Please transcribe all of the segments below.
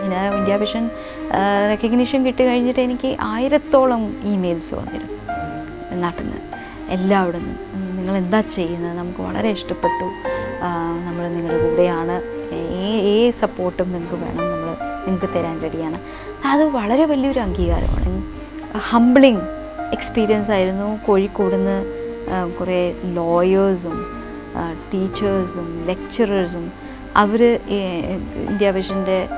പിന്നെ India vision recognition കിട്ടി കഴിഞ്ഞിട്ട് എനിക്ക് ആയിരത്തോളം ഇമെയിൽസ് വന്നിരുന്നു നാട്ടിൽ നിന്ന് എല്ലാവിടെ. നിന്നും നിങ്ങൾ എന്താ ചെയ്യുന്നത്? നമുക്ക് വളരെ ഇഷ്ടപ്പെട്ടു. നമ്മൾ നിങ്ങളുടെ കൂടെയാണ്. ഏ സപ്പോർട്ടും നിങ്ങൾക്ക് വേണം. നമ്മൾ നിങ്ങൾക്ക് തരാൻ റെഡിയാണ്. അത് വളരെ വലിയൊരു അംഗീകാരമാണ്. ഹംബ്ലിങ് എക്സ്പീരിയൻസ് ആയിരുന്നു. കോഴിക്കോട് നിന്ന് കുറേ ലോയേഴ്സും ടീച്ചേഴ്സും ലെക്ചറേഴ്സും അവർ ഇന്ത്യ വിഷന്റെ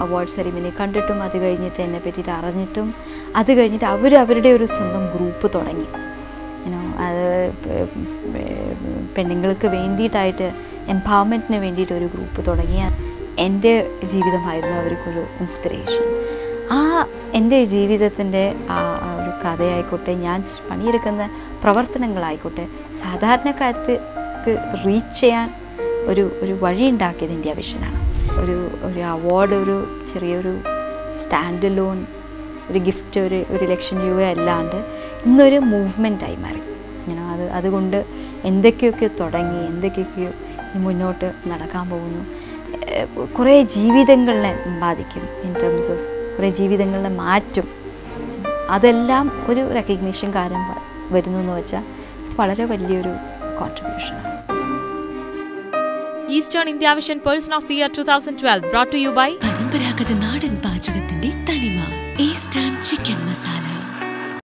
അവാർഡ് സെറിമണി കണ്ടിട്ടും അത് കഴിഞ്ഞിട്ട് എന്നെ പറ്റിയിട്ട് അറിഞ്ഞിട്ടും അത് കഴിഞ്ഞിട്ട് അവർ അവരുടെ ഒരു സ്വന്തം ഗ്രൂപ്പ് തുടങ്ങി. യുനോ അത് പെണ്ണുങ്ങൾക്ക് വേണ്ടിയിട്ടായിട്ട് എംപവർമെന്റിന് വേണ്ടിയിട്ട് ഒരു ഗ്രൂപ്പ് തുടങ്ങിയ എന്റെ ജീവിതമായിരുന്നു അവർക്കൊരു ഇൻസ്പിറേഷൻ ആ എന്റെ ജീവിതത്തിന്റെ ആ ഒരു കഥയായിക്കോട്ടെ ഞാൻ പണിയെടുക്കുന്ന പ്രവർത്തനങ്ങളായിക്കോട്ടെ സാധാരണക്കാർക്ക് റീച്ച് ചെയ്യാൻ ഒരു ഒരു വഴി ഉണ്ടാക്കിയത് ഇന്ത്യ വിഷനാണ് ഒരു ഒരു അവാർഡ് ഒരു ചെറിയൊരു സ്റ്റാൻഡ് ലോൺ ഒരു ഗിഫ്റ്റ് ഒരു ഒരു ലക്ഷം രൂപ അല്ലാണ്ട് ഇന്നൊരു മൂവ്മെന്റായി മാറി. ഞാൻ അത് അതുകൊണ്ട് എന്തൊക്കെയൊക്കെ തുടങ്ങി എന്തൊക്കെയൊക്കെയോ മുന്നോട്ട് നടക്കാൻ പോകുന്നു. കുറേ ജീവിതങ്ങളെ ബാധിക്കും ഇൻ ടേംസ് ഓഫ് കുറേ ജീവിതങ്ങളെ മാറ്റും. അതെല്ലാം ഒരു റെക്കഗ്നീഷൻ കാരണം വരുന്നു എന്ന് വെച്ചാൽ വളരെ വലിയൊരു കോൺട്രിബ്യൂഷനാണ് Eastern India Vision person of the year two thousand twelve brought to you by പരമ്പരാഗത നാടൻ പാചകത്തിന്റെ തനിമ ഈസ്റ്റേൺ ചിക്കൻ മസാല